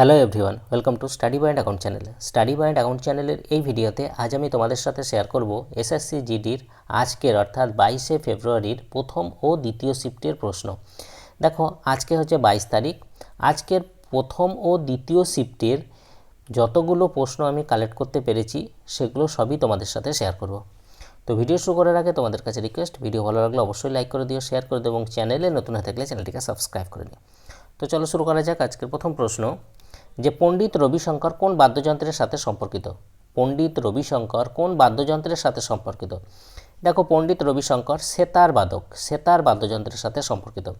Hello everyone welcome to study point account channel study point account চ্যানেলের এই ভিডিওতে আজ আমি তোমাদের সাথে শেয়ার করব এসএসসি জিডির আজকের অর্থাৎ বাইশে ফেব্রুয়ারির প্রথম ও দ্বিতীয় শিফটের প্রশ্ন। দেখো, আজকে হচ্ছে বাইশ তারিখ। আজকের প্রথম ও দ্বিতীয় শিফটের যতগুলো প্রশ্ন আমি কালেক্ট করতে পেরেছি, সেগুলো সবই তোমাদের সাথে শেয়ার করব। তো ভিডিও শুরু করার আগে তোমাদের কাছে রিকোয়েস্ট ভিডিও ভালো লাগলে অবশ্যই লাইক করে দিও শেয়ার করে দিও এবং চ্যানেলে নতুন হয়ে থাকলে চ্যানেলটিকে সাবস্ক্রাইব করে নিও। তো চলো শুরু করা যাক আজকের প্রথম প্রশ্ন। যে পণ্ডিত রবিশঙ্কর কোন বাদ্যযন্ত্রের সাথে সম্পর্কিত? পণ্ডিত রবিশঙ্কর কোন বাদ্যযন্ত্রের সাথে সম্পর্কিত? দেখো, পণ্ডিত রবিশঙ্কর সেতার বাদক, সেতার বাদ্যযন্ত্রের সাথে সম্পর্কিত।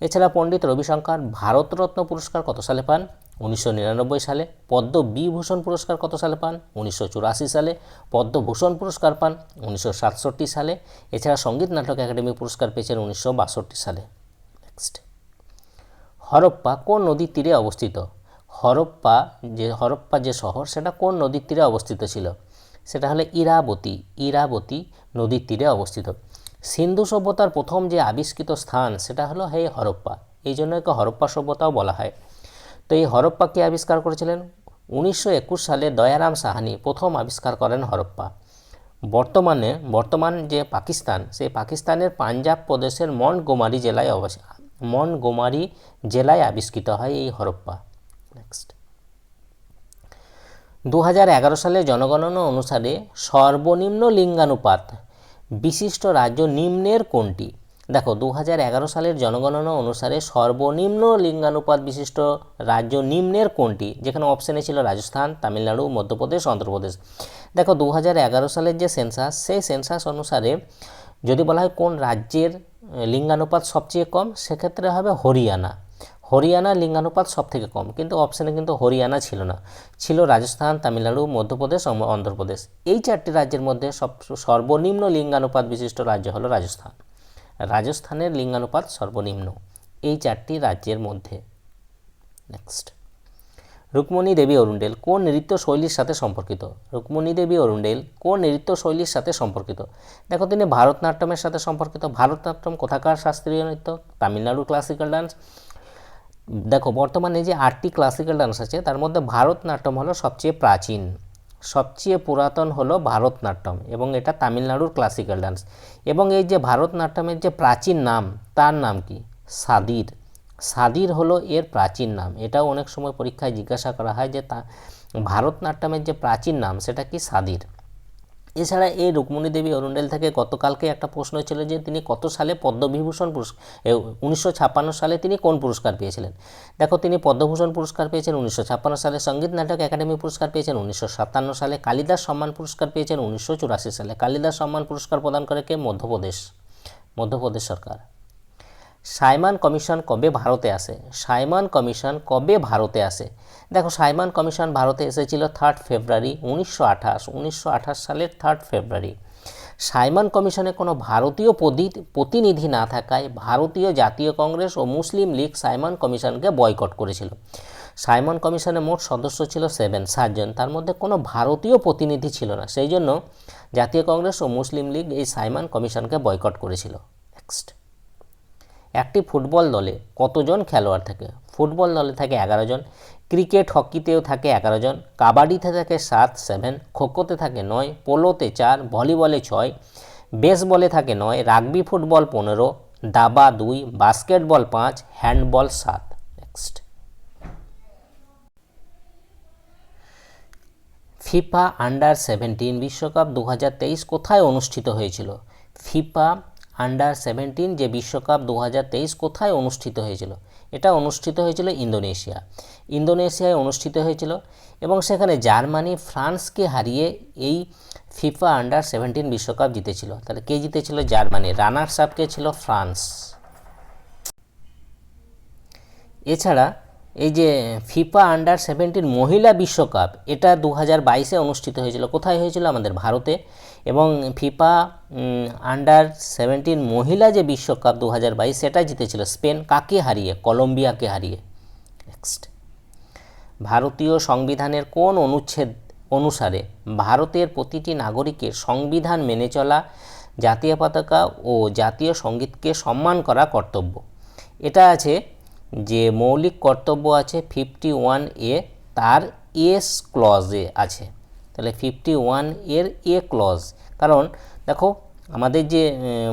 এছাড়া পণ্ডিত রবিশঙ্কর ভারতরত্ন পুরস্কার কত সালে পান? উনিশশো নিরানব্বই সালে। পদ্ম বিভূষণ পুরস্কার কত সালে পান? উনিশশো চুরাশি সালে। পদ্মভূষণ পুরস্কার পান? উনিশশো সাতষট্টি সালে। এছাড়া সংগীত নাটক একাডেমি পুরস্কার পেয়েছেন উনিশশো বাষট্টি সালে। নেক্সট হরপ্পা কোন নদীর তীরে অবস্থিত? হরপ্পা, যে হরপ্পা যে শহর, সেটা কোন নদীর তীরে অবস্থিত ছিল? সেটা হলো ইরাবতী ইরাবতী নদীর তীরে অবস্থিত। সিন্ধু সভ্যতার প্রথম যে আবিষ্কৃত স্থান, সেটা হলো হে হরপ্পা। এই জন্য একে হরপ্পা সভ্যতাও বলা হয়। তো এই হরপ্পা কে আবিষ্কার করেছিলেন? উনিশশো একুশ সালে দয়ারাম সাহানি প্রথম আবিষ্কার করেন হরপ্পা। বর্তমানে, বর্তমান যে পাকিস্তান, সেই পাকিস্তানের পাঞ্জাব প্রদেশের মনগোমারি জেলায় অবস্থিত মনগোমারি জেলায় আবিষ্কৃত হয় এই হরপ্পা। নেক্সট দু সালে জনগণনা অনুসারে সর্বনিম্ন লিঙ্গানুপাত বিশিষ্ট রাজ্য নিম্নের কোনটি? দেখো দু হাজার এগারো সালের জনগণনা অনুসারে সর্বনিম্ন লিঙ্গানুপাত বিশিষ্ট রাজ্য নিম্নের কোনটি? যেখানে অপশানে ছিল রাজস্থান, তামিলনাড়ু, মধ্যপ্রদেশ, অন্ধ্রপ্রদেশ। দেখো দু হাজার এগারো সালের যে সেন্সাস সেই সেন্সাস অনুসারে যদি বলা হয় কোন রাজ্যের লিঙ্গানুপাত সবচেয়ে কম, সেক্ষেত্রে হবে হরিয়ানা। হরিয়ানা লিঙ্গানুপাত সব থেকে কম, কিন্তু অপশানে কিন্তু হরিয়ানা ছিল না। ছিল রাজস্থান, তামিলনাড়ু, মধ্যপ্রদেশ ও অন্ধ্রপ্রদেশ। এই চারটি রাজ্যের মধ্যে সব সর্বনিম্ন লিঙ্গানুপাত বিশিষ্ট রাজ্য হলো রাজস্থান। রাজস্থানের লিঙ্গানুপাত সর্বনিম্ন এই চারটি রাজ্যের মধ্যে। নেক্সট রুক্মণী দেবী অরুণ্ডেল কোন নৃত্য শৈলীর সাথে সম্পর্কিত? রুক্মণী দেবী অরুণ্ডেল কোন নৃত্য শৈলীর সাথে সম্পর্কিত? দেখো, তিনি ভারতনাট্যমের সাথে সম্পর্কিত। ভারতনাট্যম কোথাকার শাস্ত্রীয় নৃত্য? তামিলনাড়ু ক্লাসিক্যাল ডান্স দেখো, বর্তমানে যে আটটি ক্লাসিক্যাল ডান্স আছে, তার মধ্যে ভারতনাট্যম হলো সবচেয়ে প্রাচীন। সবচেয়ে পুরাতন হলো ভারতনাট্যম এবং এটা তামিলনাড়ুর ক্লাসিক্যাল ডান্স এবং এই যে ভারতনাট্যমের যে প্রাচীন নাম, তার নাম কি? সাদির। সাদির হলো এর প্রাচীন নাম। এটাও অনেক সময় পরীক্ষায় জিজ্ঞাসা করা হয় যে তা, ভারতনাট্যমের যে প্রাচীন নাম, সেটা কি সাদির? এছাড়া এই রুকমণি দেবী অরুণ্ডেল থেকে গতকালকে একটা প্রশ্ন ছিল যে তিনি কত সালে পদ্মবিভূষণ পুরস্কার উনিশশো ছাপ্পান্ন সালে তিনি কোন পুরস্কার পেয়েছিলেন? দেখো, তিনি পদ্মভূষণ পুরস্কার পেয়েছেন উনিশশো সালে সংগীত নাটক একাডেমি পুরস্কার পেয়েছেন উনিশশো সাতান্ন সালে কালিদাস সম্মান পুরস্কার পেয়েছেন উনিশশো চুরাশি সালে। কালিদাস সম্মান পুরস্কার প্রদান করে কে? মধ্যপ্রদেশ। মধ্যপ্রদেশ সরকার। সাইমান কমিশন কবে ভারতে আসে? সাইমান কমিশন কবে ভারতে আসে? দেখো, সাইমান কমিশন ভারতে এসেছিল থার্ড ফেব্রুয়ারি উনিশশো আঠাশ উনিশশো আঠাশ সালের থার্ড ফেব্রুয়ারি সাইমান কমিশনে কোনো ভারতীয় প্রতিনিধি না থাকায় ভারতীয় জাতীয় কংগ্রেস ও মুসলিম লীগ সাইমান কমিশনকে বয়কট করেছিল। সাইমন কমিশনে মোট সদস্য ছিল সেভেন সাতজন। তার মধ্যে কোনো ভারতীয় প্রতিনিধি ছিল না। সেই জন্য জাতীয় কংগ্রেস ও মুসলিম লীগ এই সাইমান কমিশনকে বয়কট করেছিল। নেক্সট একটি ফুটবল দলে কতজন খেলোয়াড় থাকে? ফুটবল দলে থাকে এগারো জন, ক্রিকেট হকিতেও থাকে এগারো জন, কাবাডিতে থাকে সাত, সেভেন, খোখোতে থাকে নয়, পোলোতে চার, ভলিবলে ছয়, বেসবলে থাকে নয়, রাগবি ফুটবল পনেরো, দাবা দুই, বাস্কেটবল পাঁচ, হ্যান্ডবল সাত। নেক্সট ফিফা আন্ডার সেভেন্টিন বিশ্বকাপ দু হাজার তেইশ কোথায় অনুষ্ঠিত হয়েছিল? ফিফা আন্ডার সেভেন্টিন যে বিশ্বকাপ দু হাজার তেইশ কোথায় অনুষ্ঠিত হয়েছিল? এটা অনুষ্ঠিত হয়েছিল ইন্দোনেশিয়া। ইন্দোনেশিয়ায় অনুষ্ঠিত হয়েছিল এবং সেখানে জার্মানি ফ্রান্সকে হারিয়ে এই ফিফা আন্ডার সেভেন্টিন বিশ্বকাপ জিতেছিল। তাহলে কে জিতেছিল? জার্মানি। রানার্স আপ কে ছিল? ফ্রান্স। এছাড়া এই যে ফিফা আন্ডার সেভেন্টিন মহিলা বিশ্বকাপ, এটা দু হাজার বাইশে অনুষ্ঠিত হয়েছিল। কোথায় হয়েছিল? আমাদের ভারতে। এবং ফিফা আন্ডার সেভেন্টিন মহিলা যে বিশ্বকাপ দু হাজার বাইশ সেটা জিতেছিল, স্পেন কাকে হারিয়ে, কলম্বিয়াকে হারিয়ে? নেক্সট ভারতীয় সংবিধানের কোন অনুচ্ছেদ অনুসারে ভারতের প্রতিটি নাগরিকের সংবিধান মেনে চলা, জাতীয় পতাকা ও জাতীয় সঙ্গীতকে সম্মান করা কর্তব্য? এটা আছে যে মৌলিক কর্তব্য আছে ফিফটি ওয়ান এ তার এস ক্লজে আছে। তাহলে ফিফটি ওয়ানের এ ক্লজ কারণ দেখো, আমাদের যে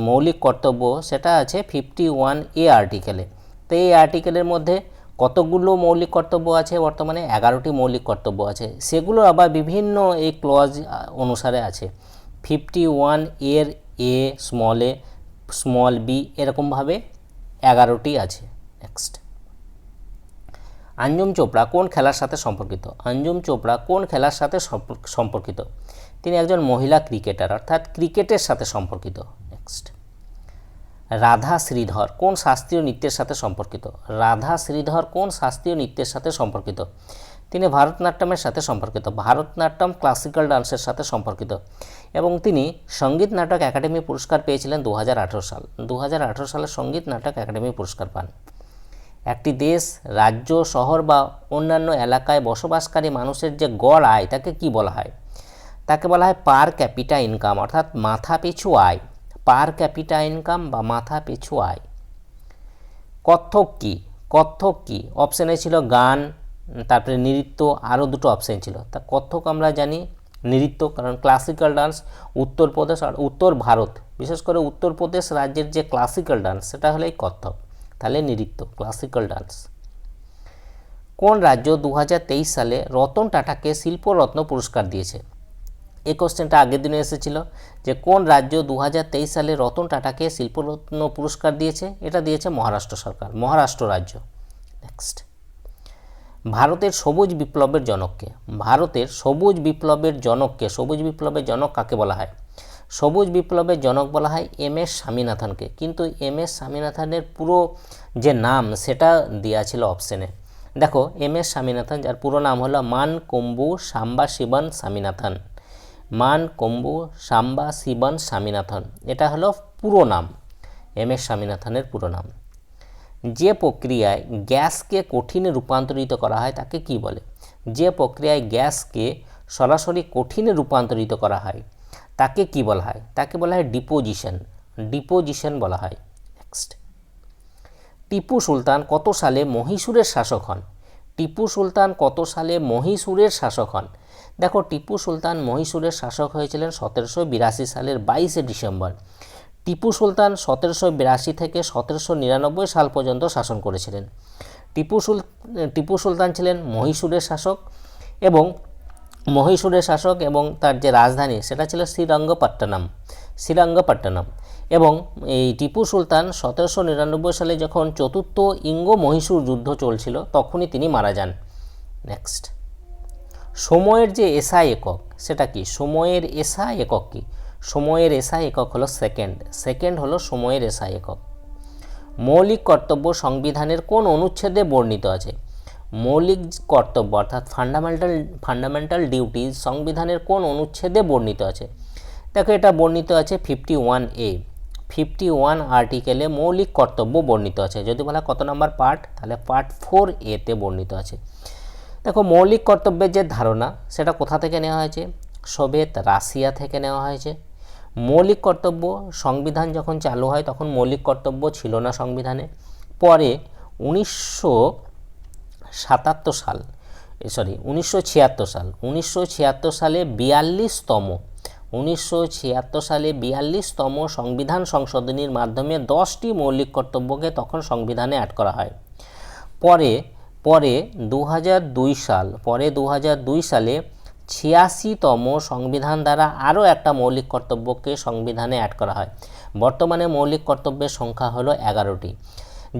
মৌলিক কর্তব্য সেটা আছে ফিফটি ওয়ান এ। আর্টিকেলে তো এই আর্টিকেলের মধ্যে কতগুলো মৌলিক কর্তব্য আছে? বর্তমানে এগারোটি মৌলিক কর্তব্য আছে। সেগুলো আবার বিভিন্ন এই ক্লজ অনুসারে আছে। ফিফটি ওয়ানের A small A small B এরকমভাবে এগারোটি আছে। নেক্সট আঞ্জুম চোপড়া কোন খেলার সাথে সম্পর্কিত? আঞ্জুম চোপড়া কোন খেলার সাথে সম্পর্কিত? তিনি একজন মহিলা ক্রিকেটার, অর্থাৎ ক্রিকেটের সাথে সম্পর্কিত। নেক্সট রাধা শ্রীধর কোন শাস্ত্রীয় নৃত্যের সাথে সম্পর্কিত? রাধা শ্রীধর কোন শাস্ত্রীয় নৃত্যের সাথে সম্পর্কিত? তিনি ভারতনাট্যমের সাথে সম্পর্কিত, ভারতনাট্যম ক্লাসিক্যাল ডান্সের সাথে সম্পর্কিত এবং তিনি সংগীত নাটক একাডেমি পুরস্কার পেয়েছিলেন দু হাজার আঠেরো সাল। দু হাজার আঠেরো সালে সংগীত নাটক একাডেমি পুরস্কার পান। একটি দেশ, রাজ্য, শহর বা অন্যান্য এলাকায় বসবাসকারী মানুষের যে গড় আয়, তাকে কি বলা হয়? তাকে বলা হয় পার ক্যাপিটা ইনকাম, অর্থাৎ মাথা পিছু আয়। পার ক্যাপিটা ইনকাম বা মাথা পিছু আয়। কত্থক কি? কত্থক কি? অপশানে ছিল গান, তারপরে নৃত্য, আরও দুটো অপশান ছিল। তা কত্থক আমরা জানি নৃত্য, কারণ ক্লাসিক্যাল ডান্স উত্তরপ্রদেশ আর উত্তর ভারত। বিশেষ করে উত্তরপ্রদেশ রাজ্যের যে ক্লাসিক্যাল ডান্স সেটা হলো এই কত্থক। তাহলে নৃত্য ক্লাসিক্যাল ডান্স কোন রাজ্য দু হাজার তেইশ সালে রতন টাটাকে শিল্পরত্ন পুরস্কার দিয়েছে? এই কোশ্চেনটা আগের দিনে এসেছিল যে কোন রাজ্য দু হাজার তেইশ সালে রতন টাটাকে শিল্পরত্ন পুরস্কার দিয়েছে? এটা দিয়েছে মহারাষ্ট্র সরকার, মহারাষ্ট্র রাজ্য। নেক্সট ভারতের সবুজ বিপ্লবের জনককে, ভারতের সবুজ বিপ্লবের জনককে, সবুজ বিপ্লবের জনক কাকে বলা হয়? সবুজ বিপ্লবের জনক বলা হয় এম এস স্বামীনাথনকে। কিন্তু এম এস স্বামীনাথনের পুরো যে নাম, সেটা দেওয়া ছিল অপশনে দেখো, এম এস স্বামীনাথন, যার পুরো নাম হলো মান কম্বু সাম্বা শিবন স্বামীনাথন। মান কম্বু সাম্বা শিবন স্বামীনাথন, এটা হলো পুরো নাম, এম এস স্বামীনাথনের পুরো নাম। যে প্রক্রিয়ায় গ্যাসকে কঠিনে রূপান্তরিত করা হয়, তাকে কি বলে? যে প্রক্রিয়ায় গ্যাসকে সরাসরি কঠিনে রূপান্তরিত করা হয় তাকে কি বলা হয়? তাকে বলা হয় ডিপোজিশন ডিপোজিশন বলা হয়। নেক্সট টিপু সুলতান কত সালে মহীশূরের শাসক হন? টিপু সুলতান কত সালে মহীশূরের শাসক হন? দেখো, টিপু সুলতান মহীশূরের শাসক হয়েছিলেন সতেরোশো বিরাশি সালের বাইশে ডিসেম্বর। টিপু সুলতান সতেরোশো বিরাশি থেকে সতেরোশো নিরানব্বই সাল পর্যন্ত শাসন করেছিলেন। টিপু সুল টিপু সুলতান ছিলেন মহীশূরের শাসক এবং মহীশূরের শাসক এবং তার যে রাজধানী, সেটা ছিল শ্রীরঙ্গপট্টনম শ্রীরঙ্গপট্টনম। এবং এই টিপু সুলতান সতেরোশো নিরানব্বই সালে যখন চতুর্থ ইঙ্গ মহীশূর যুদ্ধ চলছিল, তখনই তিনি মারা যান। নেক্সট সময়ের যে এসআই একক, সেটা কি? সময়ের এসআই একক কি? সময়ের এসআই একক হলো সেকেন্ড সেকেন্ড হলো সময়ের এসআই একক। মৌলিক কর্তব্য সংবিধানের কোন অনুচ্ছেদে বর্ণিত আছে? মৌলিক কর্তব্য অর্থাৎ ফান্ডামেন্টাল ফান্ডামেন্টাল ডিউটি সংবিধানের কোন অনুচ্ছেদে বর্ণিত আছে? দেখো এটা বর্ণিত আছে fifty one A fifty one আর্টিকেলে মৌলিক কর্তব্য বর্ণিত আছে। যদি বলা কত নম্বর পার্ট তাহলে পার্ট ফোর এতে বর্ণিত আছে। দেখো মৌলিক কর্তব্যের যে ধারণা, সেটা কোথা থেকে নেওয়া হয়েছে? সোভিয়েত রাশিয়া থেকে নেওয়া হয়েছে। মৌলিক কর্তব্য সংবিধান যখন চালু হয়, তখন মৌলিক কর্তব্য ছিল না সংবিধানে। পরে উনিশশো সাতাত্তর সাল সরি উনিশশো ছিয়াত্তর সাল। উনিশশো ছিয়াত্তর সালে বিয়াল্লিশতম, উনিশশো ছিয়াত্তর সালে বিয়াল্লিশতম সংবিধান সংশোধনীর মাধ্যমে দশটি মৌলিক কর্তব্যকে তখন সংবিধানে অ্যাড করা হয়। পরে পরে দু হাজার দুই সাল, পরে দু হাজার দুই সালে ছিয়াশিতম সংবিধান দ্বারা আরও একটা মৌলিক কর্তব্যকে সংবিধানে অ্যাড করা হয়। বর্তমানে মৌলিক কর্তব্যের সংখ্যা হলো এগারোটি।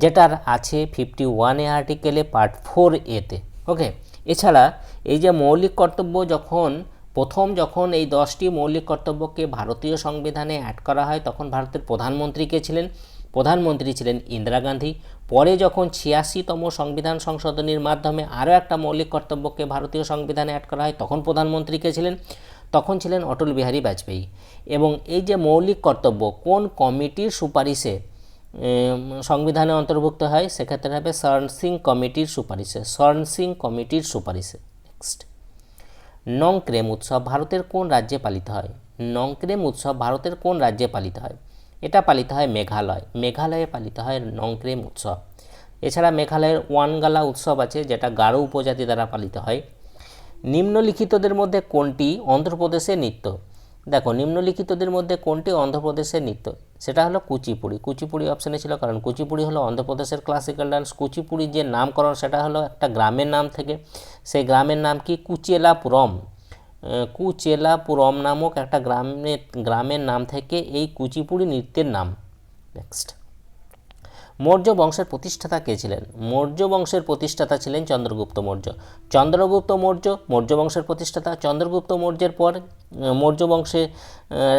যেটার আছে ফিফটি ওয়ান এ আর্টিকেলে পার্ট ফোর এতে ওকে এছাড়া এই যে মৌলিক কর্তব্য যখন, প্রথম যখন এই দশটি মৌলিক কর্তব্যকে ভারতীয় সংবিধানে অ্যাড করা হয়, তখন ভারতের প্রধানমন্ত্রী কে ছিলেন? প্রধানমন্ত্রী ছিলেন ইন্দিরা গান্ধী। পরে যখন ছিয়াশিতম সংবিধান সংশোধনীর মাধ্যমে আরও একটা মৌলিক কর্তব্যকে ভারতীয় সংবিধানে অ্যাড করা হয়, তখন প্রধানমন্ত্রী কে ছিলেন? তখন ছিলেন অটল বিহারী বাজপেয়ী। এবং এই যে মৌলিক কর্তব্য, কোন কমিটির সুপারিশে সংবিধানে অন্তর্ভুক্ত হয়, সেক্ষেত্রে হবে শরণ সিং কমিটির সুপারিশে শরণ কমিটির সুপারিশে। নেক্সট নংক্রেম উৎসব ভারতের কোন রাজ্যে পালিত হয়? নংক্রেম উৎসব ভারতের কোন রাজ্যে পালিত হয়? এটা পালিত হয় মেঘালয়। মেঘালয়ে পালিত হয় নংক্রেম উৎসব। এছাড়া মেঘালয়ের ওয়ানগালা উৎসব আছে, যেটা গারো উপজাতি দ্বারা পালিত হয়। নিম্নলিখিতদের মধ্যে কোনটি? অন্ধ্রপ্রদেশের নৃত্য। দেখো, নিম্নলিখিতদের মধ্যে কোনটি অন্ধ্রপ্রদেশের নৃত্য? সেটা হলো কুচিপুড়ি। কুচিপুড়ি অপশানে ছিল, কারণ কুচিপুড়ি হলো অন্ধ্রপ্রদেশের ক্লাসিক্যাল ডান্স কুচিপুড়ির যে নামকরণ, সেটা হলো একটা গ্রামের নাম থেকে। সেই গ্রামের নাম কি? কুচেলাপুরম। কুচেলাপুরম নামক একটা গ্রামের গ্রামের নাম থেকে এই কুচিপুড়ি নৃত্যের নাম। নেক্সট মৌর্য বংশের প্রতিষ্ঠাতা কে ছিলেন? মৌর্য বংশের প্রতিষ্ঠাতা ছিলেন চন্দ্রগুপ্ত মৌর্য। চন্দ্রগুপ্ত মৌর্য মৌর্য বংশের প্রতিষ্ঠাতা। চন্দ্রগুপ্ত মৌর্যের পর মৌর্য বংশে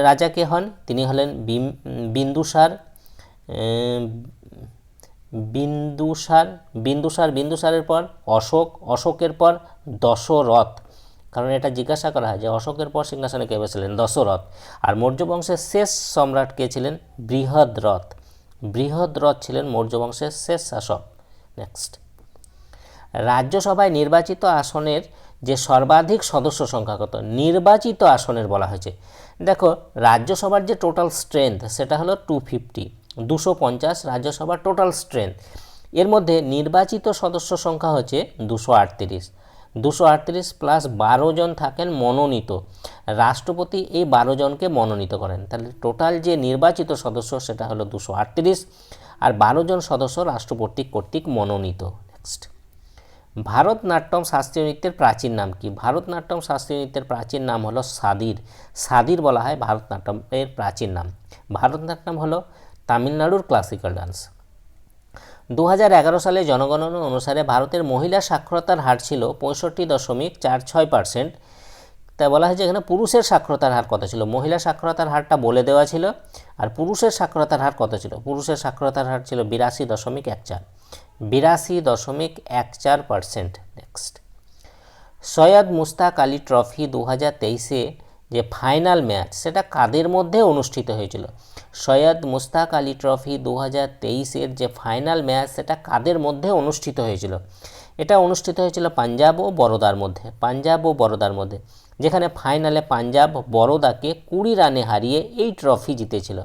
রাজা কে হন? তিনি হলেন বিন্দুসার বিন্দুসার বিন্দুসার, বিন্দুসারের পর অশোক, অশোকের পর দশরথ। কারণ এটা জিজ্ঞাসা করা হয় যে অশোকের পর সিংহাসনে কে বসেছিলেন? দশরথ। আর মৌর্য বংশের শেষ সম্রাট কে ছিলেন বৃহদ্রথ। বৃহদ্রথ ছিলেন মৌর্য বংশের শেষ শাসক। নেক্সট রাজ্যসভায় নির্বাচিত আসনের যে সর্বাধিক সদস্য সংখ্যা কত? নির্বাচিত আসনের বলা হয়েছে। দেখো, রাজ্যসভার যে টোটাল স্ট্রেংথ সেটা হলো টু ফিফটি দুশো পঞ্চাশ রাজ্যসভার টোটাল স্ট্রেংথ এর মধ্যে নির্বাচিত সদস্য সংখ্যা হচ্ছে দুশো আটত্রিশ। দুশো আটত্রিশ প্লাস বারো জন থাকেন মনোনীত। রাষ্ট্রপতি এই বারো জনকে মনোনীত করেন। তাহলে টোটাল যে নির্বাচিত সদস্য সেটা হলো দুশো আটত্রিশ আর বারো জন সদস্য রাষ্ট্রপতি কর্তৃক মনোনীত। নেক্সট ভারতনাট্যম শাস্ত্রীয় নৃত্যের প্রাচীন নাম কি? ভারতনাট্যম শাস্ত্রীয় নৃত্যের প্রাচীন নাম হলো সাদির। সাদির বলা হয় ভারতনাট্যমের প্রাচীন নাম। ভারতনাট্যম হলো তামিলনাড়ুর ক্লাসিক্যাল ডান্স দু হাজার এগারো সালে জনগণনা অনুসারে ভারতের মহিলা সাক্ষরতার হার ছিল পঁয়ষট্টি দশমিক চার ছয় পার্সেন্ট। তাই বলা হয়েছে এখানে পুরুষের সাক্ষরতার হার কত ছিল? মহিলা সাক্ষরতার হারটা বলে দেওয়া ছিল আর পুরুষের সাক্ষরতার হার কত ছিল? পুরুষের সাক্ষরতার হার ছিল বিরাশি দশমিক এক চার। বিরাশি দশমিক এক চার percent. Next. Syed Mushtaq Ali trophy দু হাজার তেইশে যে ফাইনাল ম্যাচ সেটা কাদের মধ্যে অনুষ্ঠিত হয়েছিল? সৈয়দ মুস্তাক আলী ট্রফি দু হাজার তেইশের যে ফাইনাল ম্যাচ সেটা কাদের মধ্যে অনুষ্ঠিত হয়েছিল? এটা অনুষ্ঠিত হয়েছিল পাঞ্জাব ও বরোদার মধ্যে, পাঞ্জাব ও বরোদার মধ্যে, যেখানে ফাইনালে পাঞ্জাব বরোদাকে কুড়ি রানে হারিয়ে এই ট্রফি জিতেছিল।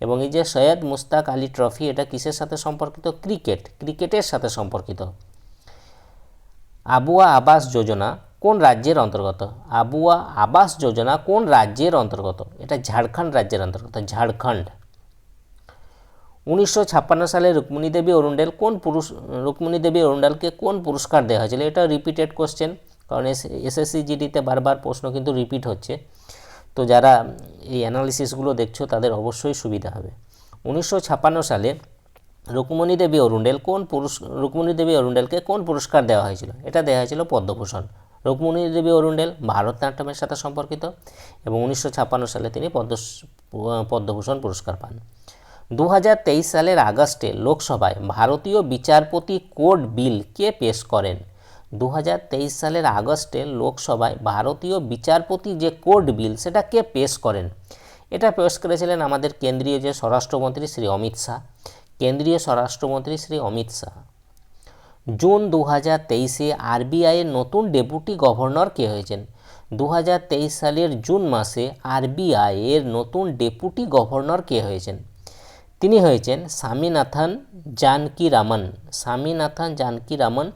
এবং এই যে সৈয়দ মুস্তাক আলী ট্রফি, এটা কিসের সাথে সম্পর্কিত? ক্রিকেট, ক্রিকেটের সাথে সম্পর্কিত। আবুয়া আবাস যোজনা কোন রাজ্যের অন্তর্গত? আবুয়া আবাস যোজনা কোন রাজ্যের অন্তর্গত? এটা ঝাড়খণ্ড রাজ্যের অন্তর্গত, ঝাড়খণ্ড। উনিশশো ছাপ্পান্ন সালে রুক্মিণী দেবী অরুণ্ডেল কোন পুরুষ, রুক্মিণী দেবী অরুণ্ডালকে কোন পুরস্কার দেওয়া হয়েছিল? এটা রিপিটেড কোশ্চেন কারণ এস এসএসসি জিডিতে বারবার প্রশ্ন কিন্তু রিপিট হচ্ছে। তো যারা এই অ্যানালিসিসগুলো দেখছ, তাদের অবশ্যই সুবিধা হবে। উনিশশো ছাপ্পান্ন সালে রুক্মণী দেবী অরুণ্ডেল কোন পুরুষ, রুক্মণী দেবী অরুণ্ডেলকে কোন পুরস্কার দেওয়া হয়েছিল? এটা দেওয়া হয়েছিল পদ্মভূষণ। রুক্মণী দেবী অরুণ্ডেল ভারতনাট্যমের সাথে সম্পর্কিত এবং উনিশশো ছাপ্পান্ন সালে তিনি পদ্ম পদ্মভূষণ পুরস্কার পান। দু হাজার তেইশ সালের আগস্টে লোকসভায় ভারতীয় বিচারপতি কোড বিল কে পেশ করেন? দু হাজার তেইশ সালের আগস্টে লোকসভায় ভারতীয় বিচারপতি যে কোড বিল, সেটা কে পেশ করেন? এটা পেশ করেছিলেন আমাদের কেন্দ্রীয় যে স্বরাষ্ট্রমন্ত্রী শ্রী অমিত শাহ। কেন্দ্রীয় স্বরাষ্ট্রমন্ত্রী শ্রী অমিত শাহ। জুন দু হাজার তেইশে আরবিআইয়ের নতুন ডেপুটি গভর্নর কে হয়েছেন? দু হাজার তেইশ সালের জুন মাসে আরবিআইয়ের নতুন ডেপুটি গভর্নর কে হয়েছেন? তিনি হয়েছেন স্বামীনাথন জানকি রামন স্বামীনাথন জানকি রামন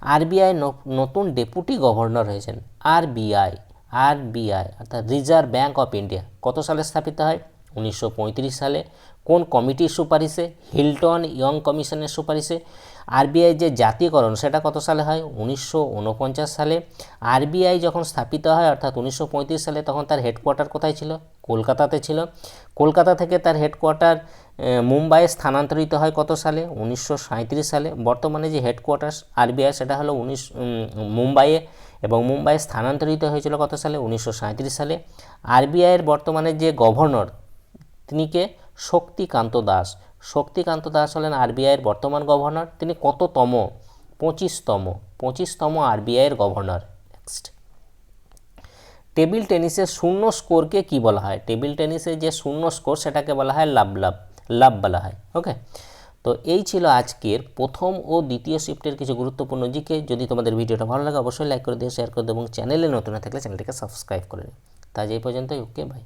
আরবিআই নতুন ডেপুটি গভর্নর হয়েছেন। আরবিআই আরবিআই, অর্থাৎ রিজার্ভ ব্যাঙ্ক অফ ইন্ডিয়া। কত সালে স্থাপিত হয়? উনিশশো পঁয়ত্রিশ সালে। কোন কমিটির সুপারিশে? হিলটন ইয়ং কমিশনের সুপারিশে। আরবিআই যে জাতীয়করণ, সেটা কত সালে হয়? উনিশশো ঊনপঞ্চাশ সালে। আরবিআই যখন স্থাপিত হয়, অর্থাৎ উনিশশো পঁয়ত্রিশ সালে, তখন তার হেডকোয়ার্টার কোথায় ছিল? কলকাতাতে ছিল। কলকাতা থেকে তার হেডকোয়ার্টার মুম্বাইয়ে স্থানান্তরিত হয় কত সালে? উনিশশো সাঁইত্রিশ সালে। বর্তমানে যে হেডকোয়ার্টার আরবিআই, সেটা হলো উনিশ মুম্বাইয়ে এবং মুম্বাইয়ে স্থানান্তরিত হয়েছিল কত সালে? উনিশশো সাঁইত্রিশ সালে। আরবিআইয়ের বর্তমানে যে গভর্নর, তিনি কে? শক্তিকান্ত দাস। শক্তিকান্ত দাস হলেন আরবিআইয়ের বর্তমান গভর্নর। তিনি কততম? পঁচিশতম। পঁচিশতম আরবিআইয়ের গভর্নর। নেক্সট টেবিল টেনিসের শূন্য স্কোরকে কি বলা হয়? টেবিল টেনিসের যে শূন্য স্কোর, সেটাকে বলা হয় লাভ লাভ লাভ বলা হয়। ওকে তো এই ছিল আজকের প্রথম ও দ্বিতীয় শিফটের কিছু গুরুত্বপূর্ণ জিকে। যদি তোমাদের ভিডিওটা ভালো লাগে, অবশ্যই লাইক করে দিও শেয়ার করে দিও, এবং চ্যানেলে নতুন থাকলে চ্যানেলটিকে সাবস্ক্রাইব করে নিও। তাই এই পর্যন্তই ওকে বাই